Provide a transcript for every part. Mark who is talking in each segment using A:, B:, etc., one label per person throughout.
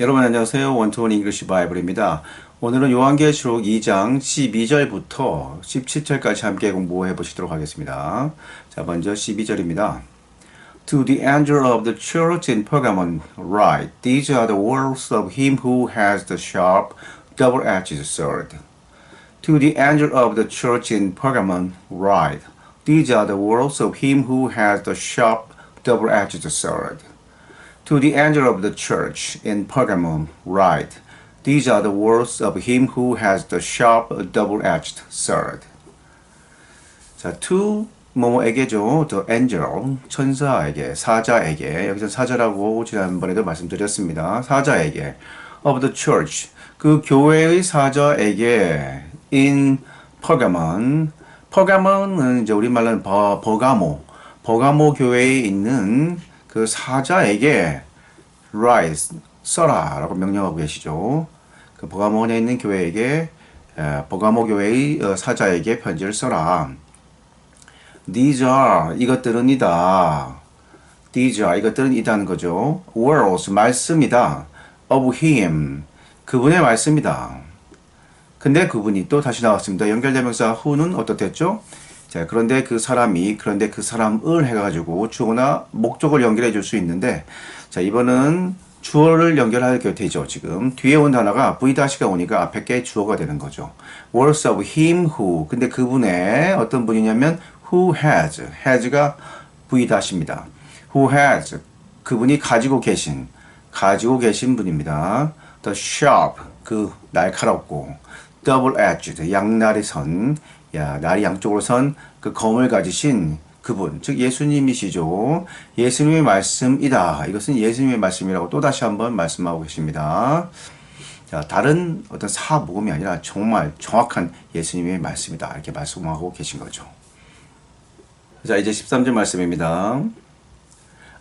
A: 여러분 안녕하세요. 원투원 잉글리시 바이블입니다. 오늘은 요한계시록 2장 12절부터 17절까지 함께 공부해 보시도록 하겠습니다. 자, 먼저 12절입니다. To the angel of the church in Pergamon write, These are the words of him who has the sharp, double-edged sword. To the angel of the church in Pergamon write, These are the words of him who has the sharp, double-edged sword. To the angel of the church in Pergamum write, These are the words of him who has the sharp double-edged sword. 자, to 뭐뭐에게죠. The angel, 천사에게, 사자에게, 여기서 사자라고 지난번에도 말씀드렸습니다. 사자에게, of the church, 그 교회의 사자에게, in Pergamon, 퍼가몬은 이제 우리말로는 버, 버가모, 버가모 교회에 있는 그 사자에게 write, 써라라고 명령하고 계시죠. 그 버가모에 있는 교회에게 에, 버가모 교회의 어, 사자에게 편지를 써라. These are 이것들은 이다. These are 이것들은 이다는 거죠. Words 말씀이다. Of him 그분의 말씀이다. 근데 그분이 또 다시 나왔습니다. 연결대명사 who는 어떻겠죠? 자, 그런데 그 사람이, 그런데 그 사람을 해가지고 주어나 목적을 연결해 줄 수 있는데, 자, 이번은 주어를 연결하게 되죠, 지금. 뒤에 온 단어가 V-가 오니까 앞에 게 주어가 되는 거죠. words of him who. 근데 그분의 어떤 분이냐면, who has. has가 V-입니다. who has. 그분이 가지고 계신, 가지고 계신 분입니다. the sharp. 그 날카롭고, double-edged. 양날의 선. 야, 날이 양쪽으로 선 그 검을 가지신 그분, 즉 예수님이시죠. 예수님의 말씀이다. 이것은 예수님의 말씀이라고 또 다시 한번 말씀하고 계십니다. 자, 다른 어떤 사복음이 아니라 정말 정확한 예수님의 말씀이다. 이렇게 말씀하고 계신 거죠. 자, 이제 13절 말씀입니다.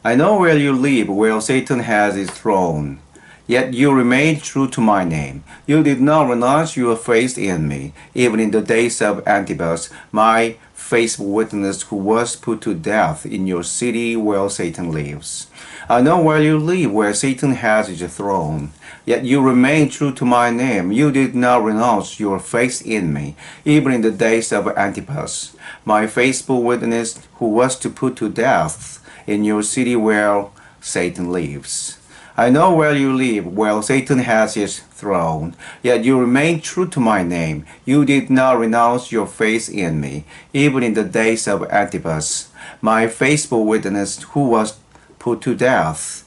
A: I know where you live, where Satan has his throne. Yet you remained true to my name. You did not renounce your faith in me, even in the days of Antipas, my faithful witness who was put to death in your city where Satan lives. I know where you live, where Satan has his throne. Yet you remain true to my name. You did not renounce your faith in me, even in the days of Antipas, my faithful witness who was to put to death in your city where Satan lives. I know where you live, where Satan has his throne. Yet you remain true to my name. You did not renounce your faith in me, even in the days of Antipas, my faithful witness who was put to death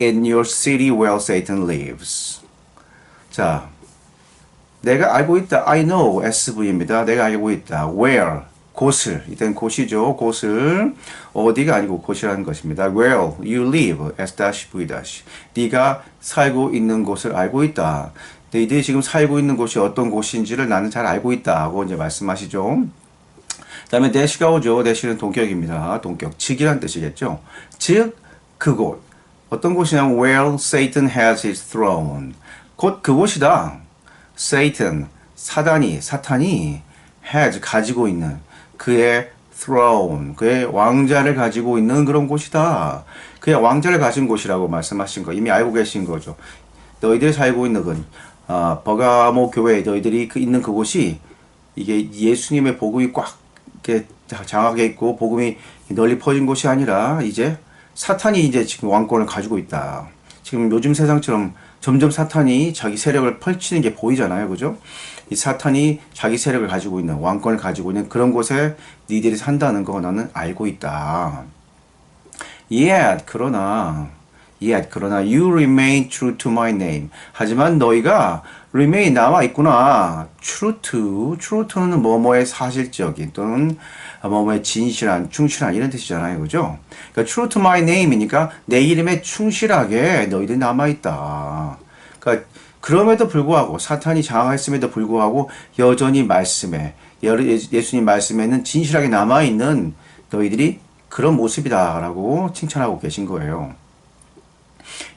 A: in your city where Satan lives. 자, 내가 알고 있다. I know SV입니다. 내가 알고 있다. Where 곳을 이땐 곳이죠. 곳을 어디가 아니고 곳이라는 것입니다. Where you live S-V 네가 살고 있는 곳을 알고 있다. 너희들이 지금 살고 있는 곳이 어떤 곳인지를 나는 잘 알고 있다고 이제 말씀하시죠. 다음에 대시가 오죠. 대시는 동격입니다. 동격 즉이란 뜻이겠죠. 즉 그곳 어떤 곳이냐면 where Satan has his throne 곧 그곳이다. Satan 사단이 사탄이 has 가지고 있는 그의 throne, 그의 왕자를 가지고 있는 그런 곳이다. 그의 왕자를 가진 곳이라고 말씀하신 거 이미 알고 계신 거죠. 너희들이 살고 있는 건 어, 버가모 교회 너희들이 그 있는 그곳이 이게 예수님의 복음이 꽉 장하게 있고 복음이 널리 퍼진 곳이 아니라 이제 사탄이 이제 지금 왕권을 가지고 있다. 지금 요즘 세상처럼 점점 사탄이 자기 세력을 펼치는 게 보이잖아요. 그죠? 이 사탄이 자기 세력을 가지고 있는 왕권을 가지고 있는 그런 곳에 니들이 산다는 거 나는 알고 있다. Yet 그러나 Yet 그러나 you remain true to my name. 하지만 너희가 remain 남아 있구나. true to true to는 뭐뭐의 사실적인 또는 뭐뭐의 진실한 충실한 이런 뜻이잖아요. 그죠? 그러니까 true to my name이니까 내 이름에 충실하게 너희들이 남아 있다. 그러니까 그럼에도 불구하고 사탄이 장악했음에도 불구하고 여전히 말씀에 예수님 말씀에는 진실하게 남아 있는 너희들이 그런 모습이다라고 칭찬하고 계신 거예요.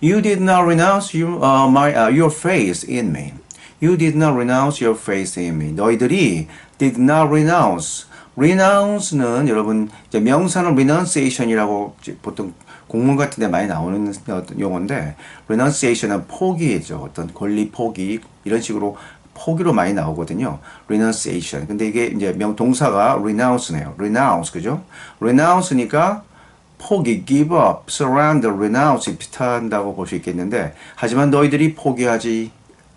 A: You did not renounce your, uh, my, uh, your faith in me. You did not renounce your faith in me. 너희들이 did not renounce. renounce는 여러분 명사는 renunciation이라고 보통 공문 같은 데 많이 나오는 어떤 용어인데 renunciation은 포기죠. 어떤 권리 포기 이런 식으로 포기로 많이 나오거든요. renunciation. 근데 이게 이제 명 동사가 renounce네요. renounce 그죠? renounce니까 포기, give up, surrender, renounce 비슷한다고 볼 수 있겠는데 하지만 너희들이 포기하지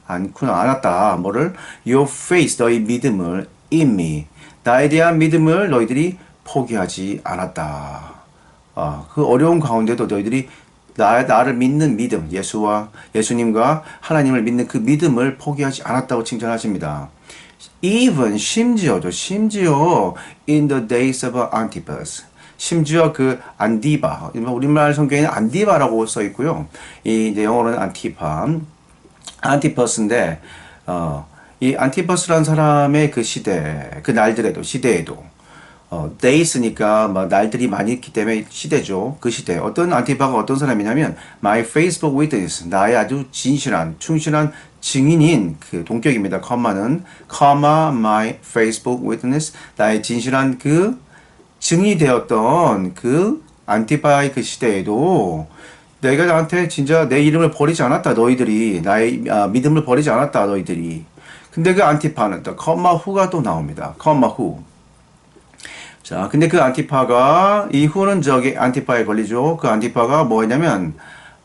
A: 않구나 않았다. 뭐를 your faith 너희 믿음을 in me 나에 대한 믿음을 너희들이 포기하지 않았다. 아, 그 어려운 가운데도 너희들이 나, 나를 믿는 믿음, 예수와 예수님과 하나님을 믿는 그 믿음을 포기하지 않았다고 칭찬하십니다. Even 심지어도 심지어 in the days of Antipas 심지어 그 안디바 우리말 성경에는 안디바라고 써 있고요. 이 이제 영어로는 안티파 안티퍼스인데 어, 이 안티퍼스라는 사람의 그 시대 그 날들에도 시대에도 어, days니까 뭐 날들이 많이 있기 때문에 시대죠. 그 시대. 어떤 안티파가 어떤 사람이냐면 my Facebook witness 나의 아주 진실한 충실한 증인인 그 동격입니다. 컴마는 컴마 my Facebook witness 나의 진실한 그 증이 되었던 그 안티파의 그 시대에도 내가 나한테 진짜 내 이름을 버리지 않았다 너희들이 나의 아, 믿음을 버리지 않았다 너희들이 근데 그 안티파는 또 컴마 후가 또 나옵니다 컴마 후 자, 근데 그 안티파가 이후는 저기 안티파에 걸리죠. 그 안티파가 뭐였냐면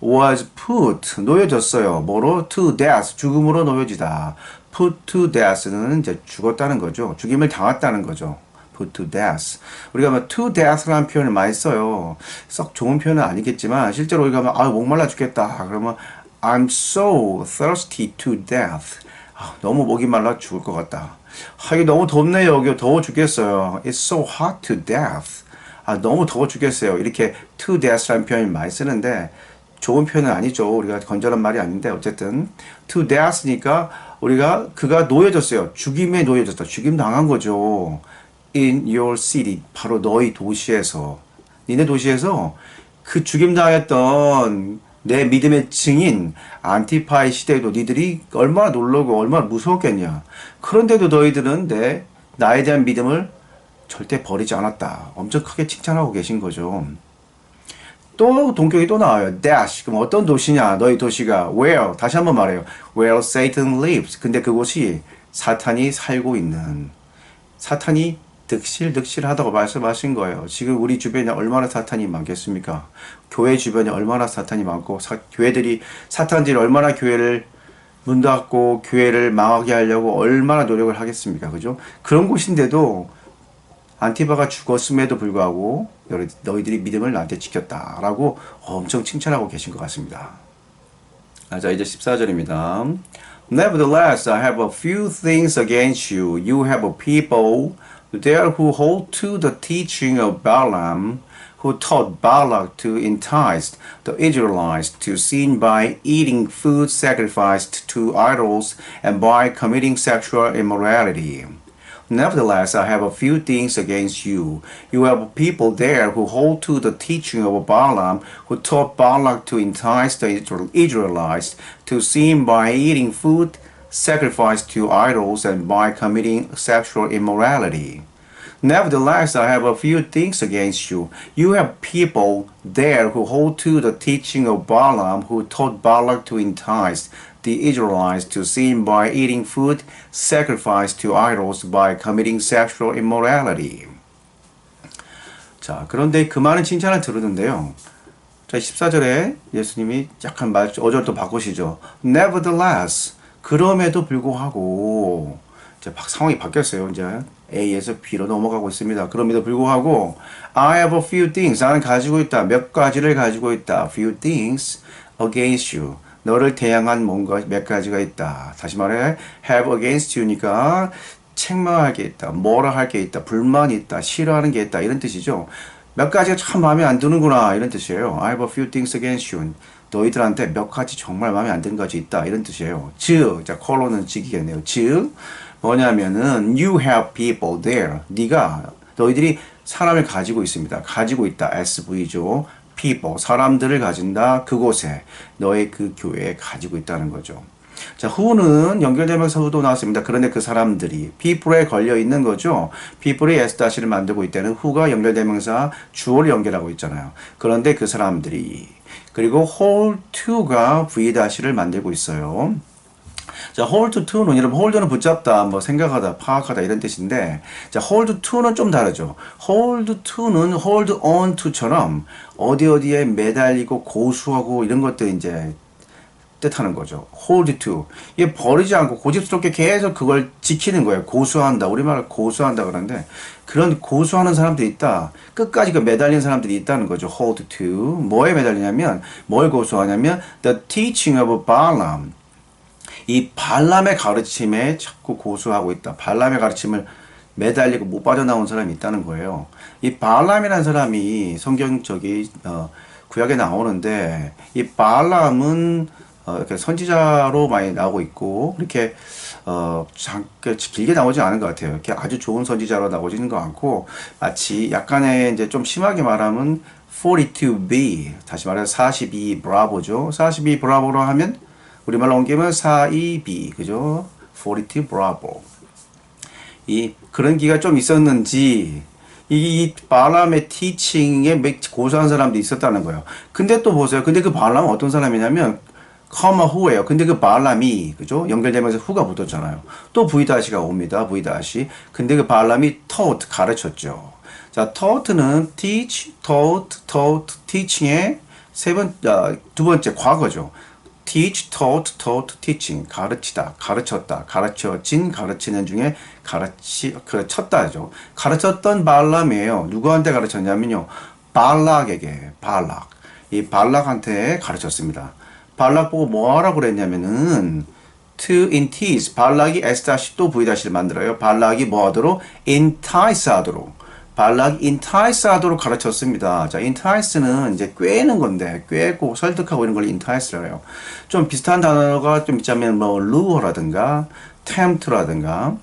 A: was put 놓여졌어요. 뭐로 to death 죽음으로 놓여지다. put to death는 이제 죽었다는 거죠. 죽임을 당했다는 거죠. put to death. 우리가 뭐 to death라는 표현을 많이 써요. 썩 좋은 표현은 아니겠지만 실제로 우리가 막 아, 목말라 죽겠다. 그러면 I'm so thirsty to death. 아, 너무 목이 말라 죽을 것 같다. 아, 이게 너무 덥네요. 여기 더워 죽겠어요. It's so hot to death. 아, 너무 더워 죽겠어요. 이렇게 to death라는 표현을 많이 쓰는데 좋은 표현은 아니죠. 우리가 건전한 말이 아닌데 어쨌든 to death니까 우리가 그가 놓여졌어요. 죽임에 놓여졌다. 죽임 당한 거죠. In your city. 바로 너희 도시에서. 니네 도시에서 그 죽임 당했던 내 믿음의 증인 안티파의 시대에도 니들이 얼마나 놀라고 얼마나 무서웠겠냐. 그런데도 너희들은 내 나에 대한 믿음을 절대 버리지 않았다. 엄청 크게 칭찬하고 계신 거죠. 또 동격이 또 나와요. Dash. 그럼 어떤 도시냐? 너희 도시가 where? 다시 한번 말해요. Where Satan lives. 근데 그곳이 사탄이 살고 있는 사탄이 득실득실하다고 말씀하신 거예요. 지금 우리 주변에 얼마나 사탄이 많겠습니까? 교회 주변에 얼마나 사탄이 많고 사, 교회들이 사탄들이 얼마나 교회를 문 닫고 교회를 망하게 하려고 얼마나 노력을 하겠습니까? 그죠? 그런 곳인데도 안티바가 죽었음에도 불구하고 너희들이 믿음을 나한테 지켰다라고 엄청 칭찬하고 계신 것 같습니다. 아, 자 이제 14절입니다. Nevertheless, I have a few things against you. You have a people there who hold to the teaching of Balaam, who taught Balak to entice the Israelites to sin by eating food sacrificed to idols and by committing sexual immorality. Nevertheless, I have a few things against you. You have people there who hold to the teaching of Balaam, who taught Balak to entice the Israelites to sin by eating food sacrificed to idols and by committing sexual immorality. Nevertheless, I have a few things against you. You have people there who hold to the teaching of Balaam, who taught Balak to entice the Israelites to sin by eating food sacrificed to idols by committing sexual immorality. 자, 그런데 그 많은 칭찬을 들었는데요. 자, 14절에 예수님이 약간 말, 어절도 바꾸시죠. Nevertheless, 그럼에도 불구하고, 이제 상황이 바뀌었어요. 이제 A에서 B로 넘어가고 있습니다. 그럼에도 불구하고, I have a few things. 나는 가지고 있다. 몇 가지를 가지고 있다. few things against you. 너를 대항한 뭔가 몇 가지가 있다. 다시 말해, have against you니까 책망할 게 있다. 뭐라 할 게 있다. 불만이 있다. 싫어하는 게 있다. 이런 뜻이죠. 몇 가지가 참 마음에 안 드는구나. 이런 뜻이에요. I have a few things against you. 너희들한테 몇 가지 정말 마음에 안 드는 가지 있다. 이런 뜻이에요. 즉, 자, 컬러는 직이겠네요. 즉, 뭐냐면은, you have people there. 네가, 너희들이 사람을 가지고 있습니다. 가지고 있다. SV죠. people, 사람들을 가진다. 그곳에, 너의 그 교회에 가지고 있다는 거죠. 자, who는 연결되면서 who도 나왔습니다. 그런데 그 사람들이 people에 걸려 있는 거죠. people이 s-를 만들고 있다는 who가 연결되면서 주어를 연결하고 있잖아요. 그런데 그 사람들이 그리고 hold to가 v-를 만들고 있어요. 자, hold to는 여러분 hold는 붙잡다, 뭐 생각하다, 파악하다 이런 뜻인데 자, hold to는 좀 다르죠. hold to는 hold on to처럼 어디 어디에 매달리고 고수하고 이런 것들 이제 뜻하는 거죠. hold to. 이게 버리지 않고 고집스럽게 계속 그걸 지키는 거예요. 고수한다. 우리말 고수한다 그러는데 그런 고수하는 사람들이 있다. 끝까지 그 매달린 사람들이 있다는 거죠. hold to. 뭐에 매달리냐면 뭘 고수하냐면 the teaching of Balaam. 이 발람의 가르침에 자꾸 고수하고 있다. 발람의 가르침을 매달리고 못 빠져나온 사람이 있다는 거예요. 이 발람이라는 사람이 성경 저기 어, 구약에 나오는데 이 발람은 어, 이렇게 선지자로 많이 나오고 있고 이렇게 어, 잠, 길게 나오지 않은 것 같아요. 이렇게 아주 좋은 선지자로 나오지는 것 않고 마치 약간의 이제 좀 심하게 말하면 42B 다시 말해서 42 브라보죠. 42 브라보로 하면 우리말로 옮기면 42B 그죠? 42 브라보 이 그런 기가 좀 있었는지 이, 이 발람의 티칭에 고소한 사람도 있었다는 거예요. 근데 또 보세요. 근데 그 발람은 어떤 사람이냐면 커마 후예요. 근데 그 발람이 그죠? 연결되면서 후가 붙었잖아요. 또 부이다시가 옵니다. 부이다시. 근데 그 발람이 taught 가르쳤죠. 자, taught는 teach, taught, taught, teaching의 세 번, 아, 두 번째 과거죠. teach, taught, taught, teaching. 가르치다, 가르쳤다, 가르쳐진, 가르치는 중에 가르치, 가르쳤다죠. 가르쳤던 발람이에요. 누구한테 가르쳤냐면요. 발락에게, 발락. 이 발락한테 가르쳤습니다. 발락 보고 뭐 하라고 그랬냐면은 to entice 발락이 s 또 v-를 만들어요. 발락이 뭐 하도록 entice 하도록 발락이 entice 하도록 가르쳤습니다. 자, entice는 이제 꿰는 건데 꿰고 설득하고 이런 걸 entice라고 해요. 좀 비슷한 단어가 좀 있자면 뭐 lure라든가 tempt라든가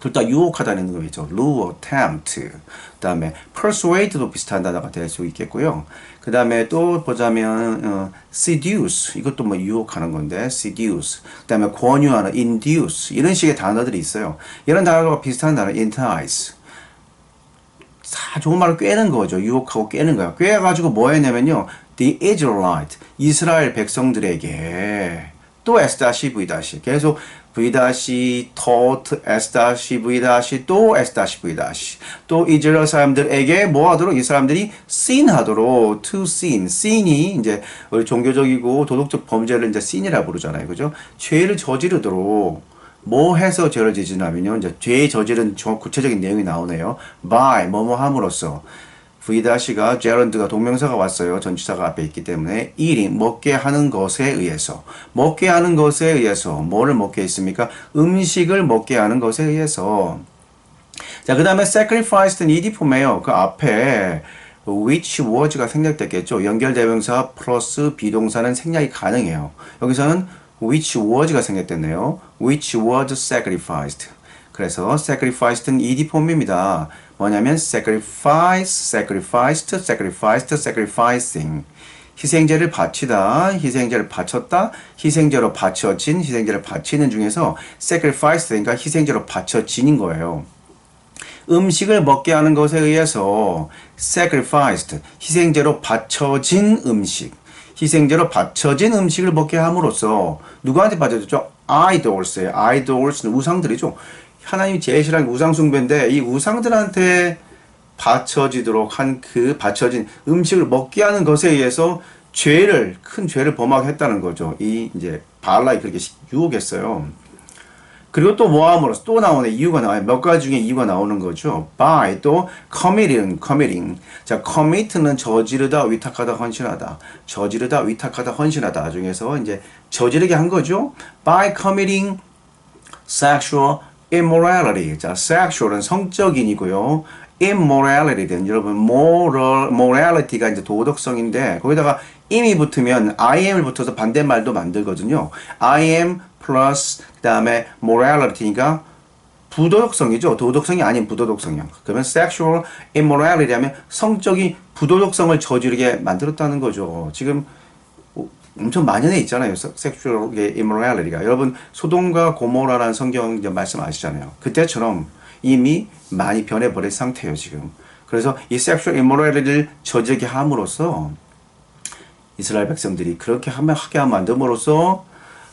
A: 둘 다 유혹하다는 거겠죠. lure, tempt. 그 다음에 persuade도 비슷한 단어가 될 수 있겠고요. 그 다음에 또 보자면 어, seduce 이것도 뭐 유혹하는 건데 seduce. 그 다음에 권유하는 induce 이런 식의 단어들이 있어요. 이런 단어가 비슷한 단어 entice. 다 좋은 말로 꿰는 거죠. 유혹하고 꿰는 거야. 꿰가지고 뭐 했냐면요. The Israelite, 이스라엘 백성들에게 또 S-V- 계속 V- taught S-V- 또 S-V- 또 이스라엘 사람들에게 뭐 하도록 이 사람들이 sin 하도록 to sin sin이 이제 우리 종교적이고 도덕적 범죄를 이제 sin이라 부르잖아요. 그죠? 죄를 저지르도록 뭐 해서 죄를 지지냐면요. 이제 죄 저지른 구체적인 내용이 나오네요. by 뭐뭐 함으로써 V-가 제런드가 동명사가 왔어요. 전치사가 앞에 있기 때문에 일이 먹게 하는 것에 의해서 먹게 하는 것에 의해서 뭐를 먹게 했습니까? 음식을 먹게 하는 것에 의해서 자, 그 다음에 sacrifice는 ed 폼이에요. 그 앞에 which was가 생략됐겠죠. 연결 대명사 플러스 비동사는 생략이 가능해요. 여기서는 which was가 생략됐네요. which was sacrificed. 그래서 sacrificed는 ed 폼입니다. 뭐냐면 sacrifice, sacrificed, sacrificed, sacrificing. 희생제를 바치다, 희생제를 바쳤다, 희생제로 바쳐진, 희생제를 바치는 중에서 sacrifice 그러니까 희생제로 바쳐진인 거예요. 음식을 먹게 하는 것에 의해서 sacrificed, 희생제로 바쳐진 음식. 희생제로 바쳐진 음식을 먹게 함으로써 누구한테 바쳐졌죠? idols예요. idols는 우상들이죠. 하나님이 제일 싫어하는 우상 숭배인데 이 우상들한테 바쳐지도록 한 그 바쳐진 음식을 먹게 하는 것에 의해서 죄를 큰 죄를 범하게 했다는 거죠. 이 이제 발라이 그렇게 유혹했어요. 그리고 또 모함으로써 또 나오는 이유가 나와요. 몇 가지 중에 이유가 나오는 거죠. by 또 committing, committing. 자, commit는 저지르다, 위탁하다, 헌신하다. 저지르다, 위탁하다, 헌신하다 중에서 이제 저지르게 한 거죠. by committing sexual immorality. 자, sexual은 성적인이고요. immorality는 여러분 moral, morality가 이제 도덕성인데 거기다가 im이 붙으면 im을 붙어서 반대말도 만들거든요. im 플러스 그다음에 morality가 부도덕성이죠. 도덕성이 아닌 부도덕성이요. 그러면 sexual immorality 하면 성적인 부도덕성을 저지르게 만들었다는 거죠. 지금 엄청 만연해 있잖아요. 섹슈얼 이모랄리티가. 여러분 소돔과 고모라라는 성경 말씀 아시잖아요. 그때처럼 이미 많이 변해버린 상태예요 지금. 그래서 이 섹슈얼 이모랄리티를 저지르게 함으로써 이스라엘 백성들이 그렇게 하면 하게 만듦으로써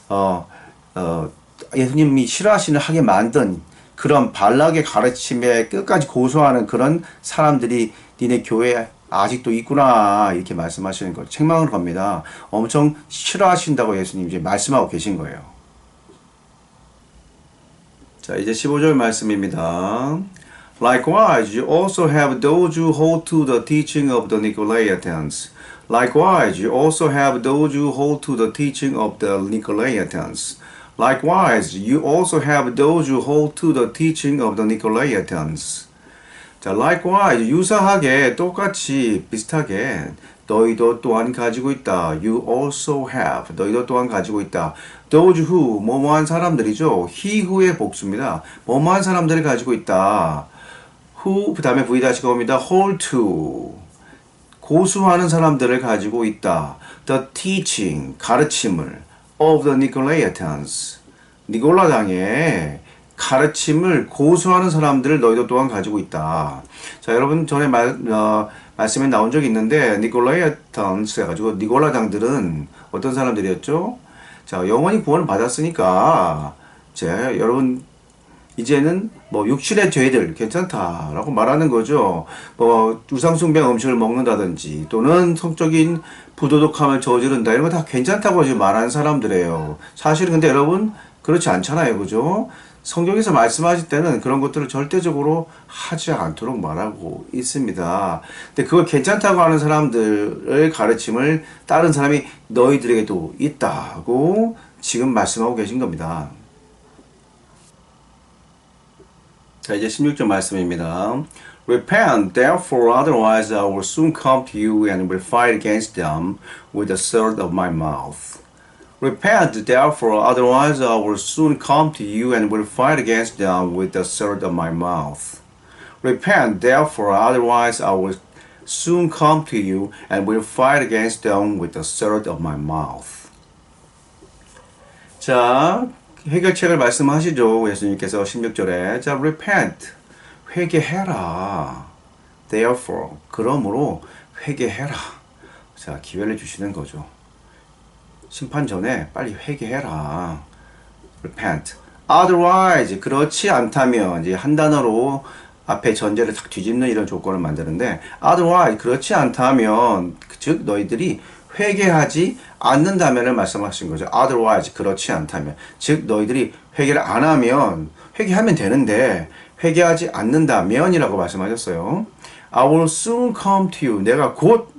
A: 어, 어, 예수님이 싫어하시는 하게 만든 그런 발락의 가르침에 끝까지 고소하는 그런 사람들이 니네 교회에 아직도 있구나 이렇게 말씀하시는 거 책망을 겁니다. 엄청 싫어하신다고 예수님 이제 말씀하고 계신 거예요. 자 이제 15절 말씀입니다. Likewise, you also have those who hold to the teaching of the Nicolaitans. Likewise, you also have those who hold to the teaching of the Nicolaitans. Likewise, you also have those who hold to the teaching of the Nicolaitans. 자, likewise, 유사하게, 똑같이, 비슷하게, 너희도 또한 가지고 있다. You also have. 너희도 또한 가지고 있다. Those who, 뭐뭐한 사람들이죠. he who의 복수입니다. 뭐뭐한 사람들이 가지고 있다. who, 그 다음에 V 다시가 옵니다. hold to. 고수하는 사람들을 가지고 있다. The teaching, 가르침을. of the Nicolaitans. 니골라당의 가르침을 고수하는 사람들을 너희도 또한 가지고 있다. 자, 여러분 전에 말, 어, 말씀에 나온 적이 있는데 니콜라이탄스 해가지고 니골라당들은 어떤 사람들이었죠? 자, 영원히 구원을 받았으니까 제 여러분 이제는 뭐 육신의 죄들 괜찮다라고 말하는 거죠. 뭐 우상숭배 음식을 먹는다든지 또는 성적인 부도덕함을 저지른다 이런 거 다 괜찮다고 지금 말하는 사람들이에요. 사실은 근데 여러분 그렇지 않잖아요, 그죠? 성경에서 말씀하실 때는 그런 것들을 절대적으로 하지 않도록 말하고 있습니다. 근데 그걸 괜찮다고 하는 사람들의 가르침을 다른 사람이 너희들에게도 있다고 지금 말씀하고 계신 겁니다. 자, 이제 16절 말씀입니다. Repent, therefore, otherwise I will soon come to you and will fight against them with the sword of my mouth. Repent, therefore, otherwise I will soon come to you and will fight against them with the sword of my mouth. Repent, therefore, otherwise I will soon come to you and will fight against them with the sword of my mouth. 자, 해결책을 말씀하시죠. 예수님께서 16절에. 자, repent. 회개해라. Therefore. 그러므로 회개해라. 자, 기회를 주시는 거죠. 심판 전에 빨리 회개해라. repent. otherwise. 그렇지 않다면, 이제 한 단어로 앞에 전제를 탁 뒤집는 이런 조건을 만드는데, otherwise. 그렇지 않다면, 즉, 너희들이 회개하지 않는다면을 말씀하신 거죠. otherwise 그렇지 않다면 즉 너희들이 회개를 안 하면 회개하면 되는데 회개하지 않는다면이라고 말씀하셨어요. I will soon come to you. 내가 곧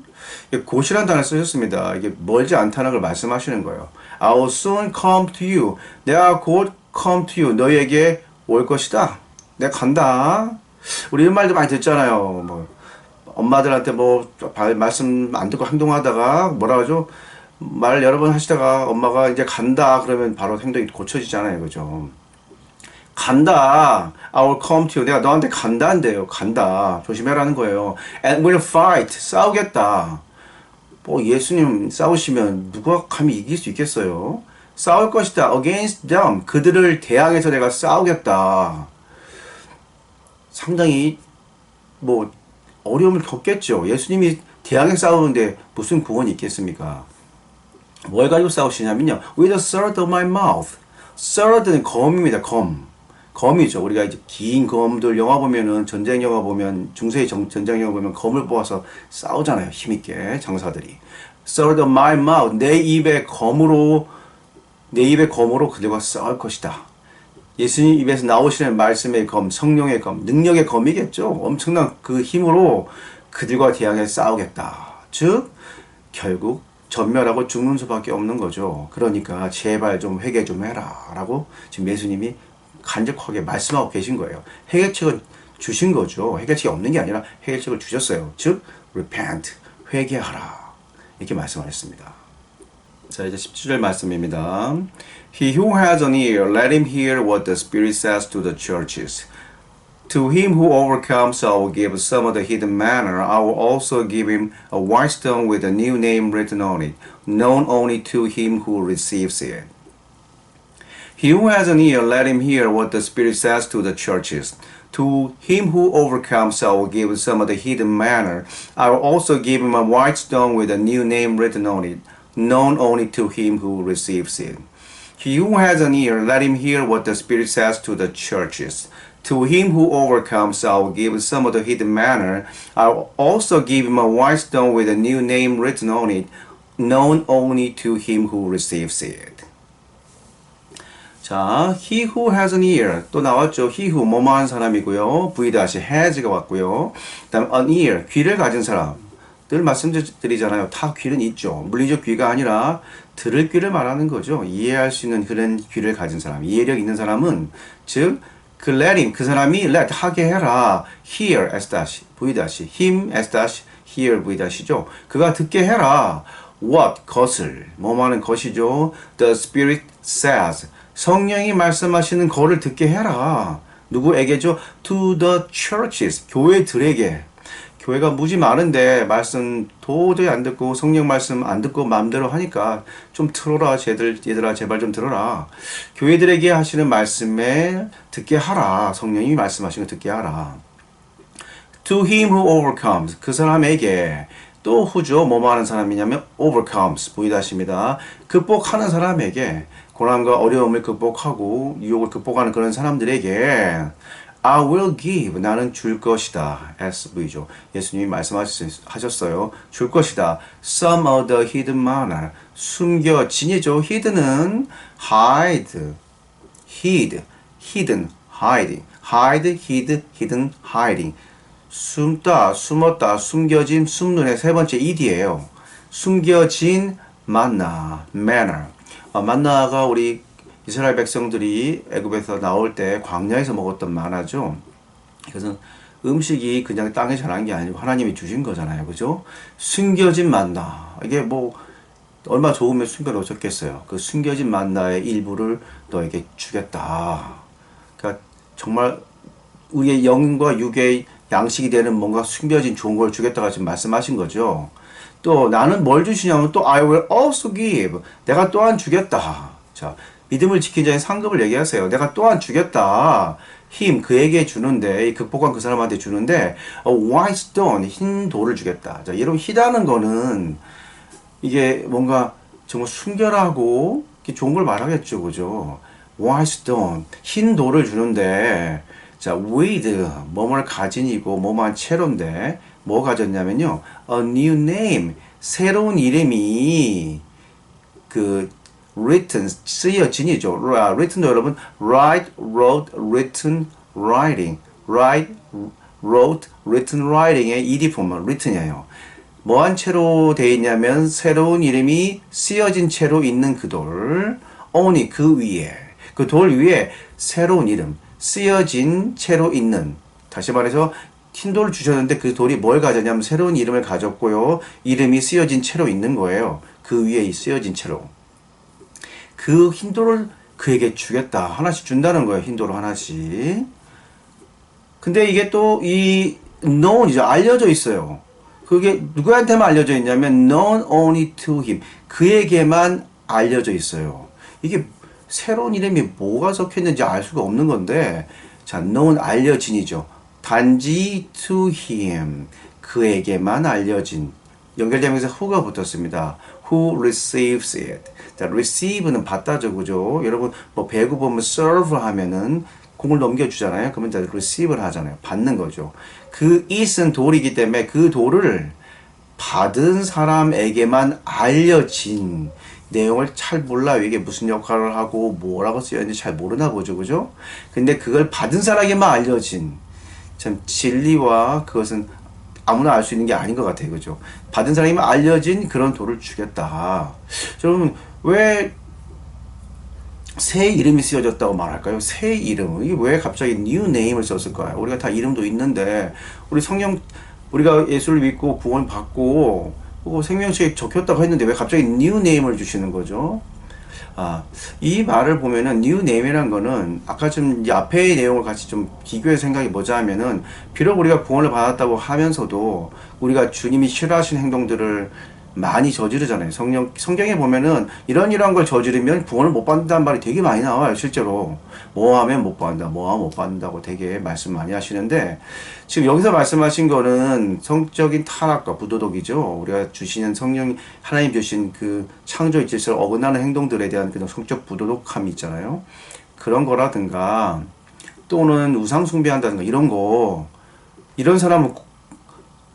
A: 곧이란 단어를 쓰셨습니다. 이게 멀지 않다는 걸 말씀하시는 거예요. I will soon come to you. 내가 곧 come to you. 너희에게 올 것이다. 내가 간다. 우리 이런 말도 많이 듣잖아요. 뭐 엄마들한테 뭐 말씀 안 듣고 행동하다가 뭐라 하죠? 말 여러 번 하시다가 엄마가 이제 간다 그러면 바로 행동이 고쳐지잖아요. 그죠? 간다. I will come to you. 내가 너한테 간다인데요. 간다. 조심해라는 거예요. And we'll fight. 싸우겠다. 뭐 예수님 싸우시면 누가 감히 이길 수 있겠어요? 싸울 것이다. Against them. 그들을 대항해서 내가 싸우겠다. 상당히 뭐 어려움을 겪겠죠. 예수님이 대항해 싸우는데 무슨 구원이 있겠습니까? 뭘 가지고 싸우시냐면요. With the sword of my mouth. sword는 검입니다. 검. 검이죠. 우리가 이제 긴 검들 영화 보면은 전쟁 영화 보면 중세의 정, 전쟁 영화 보면 검을 뽑아서 싸우잖아요. 힘있게 장사들이. sword of my mouth. 내 입에 검으로 내 입에 검으로 그들과 싸울 것이다. 예수님 입에서 나오시는 말씀의 검, 성령의 검, 능력의 검이겠죠. 엄청난 그 힘으로 그들과 대항해 싸우겠다. 즉, 결국 전멸하고 죽는 수밖에 없는 거죠. 그러니까 제발 좀 회개 좀 해라. 라고 지금 예수님이 간접하게 말씀하고 계신 거예요. 해결책을 주신 거죠. 해결책이 없는 게 아니라 해결책을 주셨어요. 즉, repent, 회개하라. 이렇게 말씀하셨습니다. 자, 이제 17절 말씀입니다. He who has an ear, let him hear what the Spirit says to the churches. To him who overcomes, I will give some of the hidden manna. I will also give him a white stone with a new name written on it, known only to him who receives it. He who has an ear, let him hear what the Spirit says to the churches. To him who overcomes, I will give some of the hidden manna. I will also give him a white stone with a new name written on it, known only to him who receives it. He who has an ear, let him hear what the Spirit says to the churches. To him who overcomes, I will give some of the hidden manna. I will also give him a white stone with a new name written on it, known only to him who receives it. 자, he who has an ear 또 나왔죠. he who 뭐뭐한 사람이고요. V 다시 has가 왔고요. 그다음 an ear 귀를 가진 사람. 늘 말씀드리잖아요. 다 귀는 있죠. 물리적 귀가 아니라 들을 귀를 말하는 거죠. 이해할 수 있는 그런 귀를 가진 사람, 이해력 있는 사람은 즉 그 letting 그 사람이 let 하게 해라. hear s 다시 v 다시 him s 다시 hear v 다시죠. 그가 듣게 해라. what 것을 뭐하는 것이죠. the spirit says 성령이 말씀하시는 거를 듣게 해라. 누구에게죠? To the churches. 교회들에게. 교회가 무지 많은데 말씀 도저히 안 듣고 성령 말씀 안 듣고 마음대로 하니까 좀 틀어라 쟤들 얘들아 제발 좀 들어라 교회들에게 하시는 말씀에 듣게 하라 성령이 말씀하시는 거 듣게 하라 To him who overcomes 그 사람에게 또 후죠 뭐뭐 하는 사람이냐면 overcomes 보이다십니다 극복하는 사람에게 고난과 어려움을 극복하고 유혹을 극복하는 그런 사람들에게 I will give 나는 줄 것이다 SV죠 예수님이 말씀하셨어요 줄 것이다 some of the hidden manna 숨겨진이죠 hidden은 hide hid hidden hiding hide hid hidden hiding 숨다 숨었다 숨겨진 숨눈의 세 번째 id예요 숨겨진 만나 manna 어, 만나가 우리 이스라엘 백성들이 애굽에서 나올 때 광야에서 먹었던 만화죠. 그래서 음식이 그냥 땅에 자란 게 아니고 하나님이 주신 거잖아요. 그죠? 숨겨진 만나. 이게 뭐 얼마 좋으면 숨겨 놓으셨겠어요. 그 숨겨진 만나의 일부를 너에게 주겠다. 그러니까 정말 우리의 영과 육의 양식이 되는 뭔가 숨겨진 좋은 걸 주겠다가 지금 말씀하신 거죠. 또 나는 뭘 주시냐면 또 I will also give. 내가 또한 주겠다. 자, 믿음을 지킨 자의 상급을 얘기하세요. 내가 또한 주겠다. 힘 그에게 주는데 극복한 그 사람한테 주는데 a white stone 흰 돌을 주겠다. 자, 여러분 희다는 거는 이게 뭔가 정말 순결하고 좋은 걸 말하겠죠, 그죠? white stone 흰 돌을 주는데 자 with 뭐뭐를 가진 이고 뭐뭐한 채로인데 뭐 가졌냐면요 a new name 새로운 이름이 그 written 쓰여진이죠. written도 여러분 write, wrote, written, writing, write, wrote, written, writing의 ed form written이에요. 뭐한 채로 되어 있냐면 새로운 이름이 쓰여진 채로 있는 그 돌, only 그 위에 그 돌 위에 새로운 이름 쓰여진 채로 있는 다시 말해서 흰 돌을 주셨는데 그 돌이 뭘 가졌냐면 새로운 이름을 가졌고요. 이름이 쓰여진 채로 있는 거예요. 그 위에 쓰여진 채로. 그 흰돌을 그에게 주겠다. 하나씩 준다는 거예요. 흰돌을 하나씩. 근데 이게 또 이 known이죠. 알려져 있어요. 그게 누구한테만 알려져 있냐면 known only to him. 그에게만 알려져 있어요. 이게 새로운 이름이 뭐가 적혀 있는지 알 수가 없는 건데 자, known 알려진이죠. 단지 to him. 그에게만 알려진 연결되면서 who가 붙었습니다. who receives it. 자, receive는 받다죠, 그죠? 여러분, 뭐 배구 보면 serve 하면은 공을 넘겨주잖아요. 그러면 이제 receive를 하잖아요. 받는 거죠. 그 it은 돌이기 때문에 그 돌을 받은 사람에게만 알려진 내용을 잘 몰라요. 이게 무슨 역할을 하고 뭐라고 쓰였는지 잘 모르나 보죠. 그죠? 근데 그걸 받은 사람에게만 알려진 참 진리와 그것은 아무나 알 수 있는 게 아닌 것 같아요. 그죠? 받은 사람이면 알려진 그런 돌을 주겠다. 여러분, 왜 새 이름이 쓰여졌다고 말할까요? 새 이름. 이게 왜 갑자기 new name을 썼을까요? 우리가 다 이름도 있는데, 우리 성령, 우리가 예수를 믿고 구원 받고, 생명책에 적혔다고 했는데 왜 갑자기 new name을 주시는 거죠? 아, 이 말을 보면은 new name이란 거는 아까 좀 앞에의 내용을 같이 좀 비교해 생각해 보자 하면은 비록 우리가 구원을 받았다고 하면서도 우리가 주님이 싫어하시는 행동들을 많이 저지르잖아요. 성령, 성경에 보면은 이런 이런 걸 저지르면 구원을 못 받는다는 말이 되게 많이 나와요, 실제로. 뭐 하면 못 받는다, 뭐 하면 못 받는다고 되게 말씀 많이 하시는데, 지금 여기서 말씀하신 거는 성적인 타락과 부도덕이죠. 우리가 주시는 성령, 하나님 주신 그 창조의 질서를 어긋나는 행동들에 대한 그런 성적 부도덕함이 있잖아요. 그런 거라든가, 또는 우상 숭배한다든가 이런 거, 이런 사람은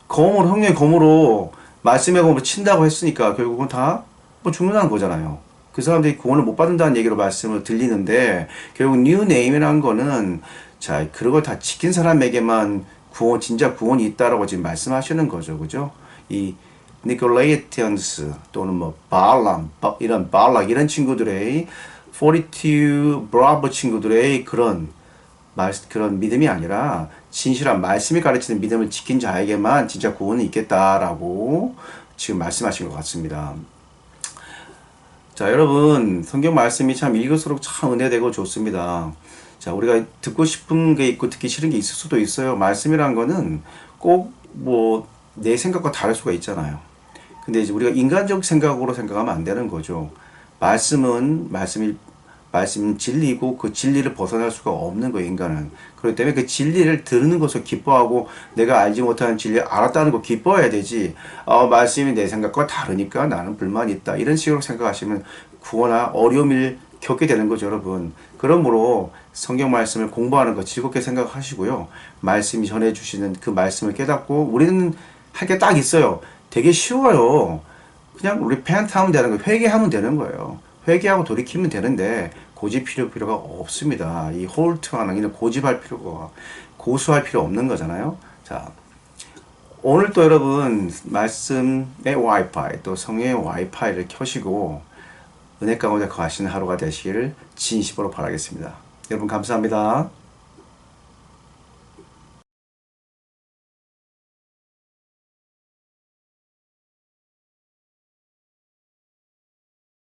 A: 검으로, 형의 검으로 말씀의 검으로 친다고 했으니까 결국은 다 뭐 죽는다는 거잖아요. 그 사람들이 구원을 못 받는다는 얘기로 말씀을 들리는데 결국 뉴 네임이라는 거는 자 그런 걸 다 지킨 사람에게만 구원 진짜 구원이 있다라고 지금 말씀하시는 거죠, 그죠? 이 니콜레이티언스 또는 뭐 발람 바- 이런 발락 이런 친구들의 42 브라보 친구들의 그런 말, 그런 믿음이 아니라 진실한 말씀이 가르치는 믿음을 지킨 자에게만 진짜 구원이 있겠다라고 지금 말씀하신 것 같습니다. 자, 여러분, 성경 말씀이 참 읽을수록 참 은혜되고 좋습니다. 자, 우리가 듣고 싶은 게 있고 듣기 싫은 게 있을 수도 있어요. 말씀이란 거는 꼭 뭐 내 생각과 다를 수가 있잖아요. 근데 이제 우리가 인간적 생각으로 생각하면 안 되는 거죠. 말씀은 말씀이 말씀은 진리고 그 진리를 벗어날 수가 없는 거예요, 인간은. 그렇기 때문에 그 진리를 들는 것을 기뻐하고 내가 알지 못하는 진리를 알았다는 거 기뻐해야 되지. 어, 말씀이 내 생각과 다르니까 나는 불만이 있다. 이런 식으로 생각하시면 구호나 어려움을 겪게 되는 거죠, 여러분. 그러므로 성경 말씀을 공부하는 거 즐겁게 생각하시고요. 말씀이 전해주시는 그 말씀을 깨닫고 우리는 할 게 딱 있어요. 되게 쉬워요. 그냥 repent 하면 되는 거예요. 회개하면 되는 거예요. 회개하고 돌이키면 되는데 고집 필요 필요가 없습니다. 이 홀트하는 이는 고집할 필요가 고수할 필요 없는 거잖아요. 자 오늘 또 여러분 말씀의 와이파이 또 성의 와이파이를 켜시고 은혜 가운데 거하시는 하루가 되시기를 진심으로 바라겠습니다. 여러분 감사합니다.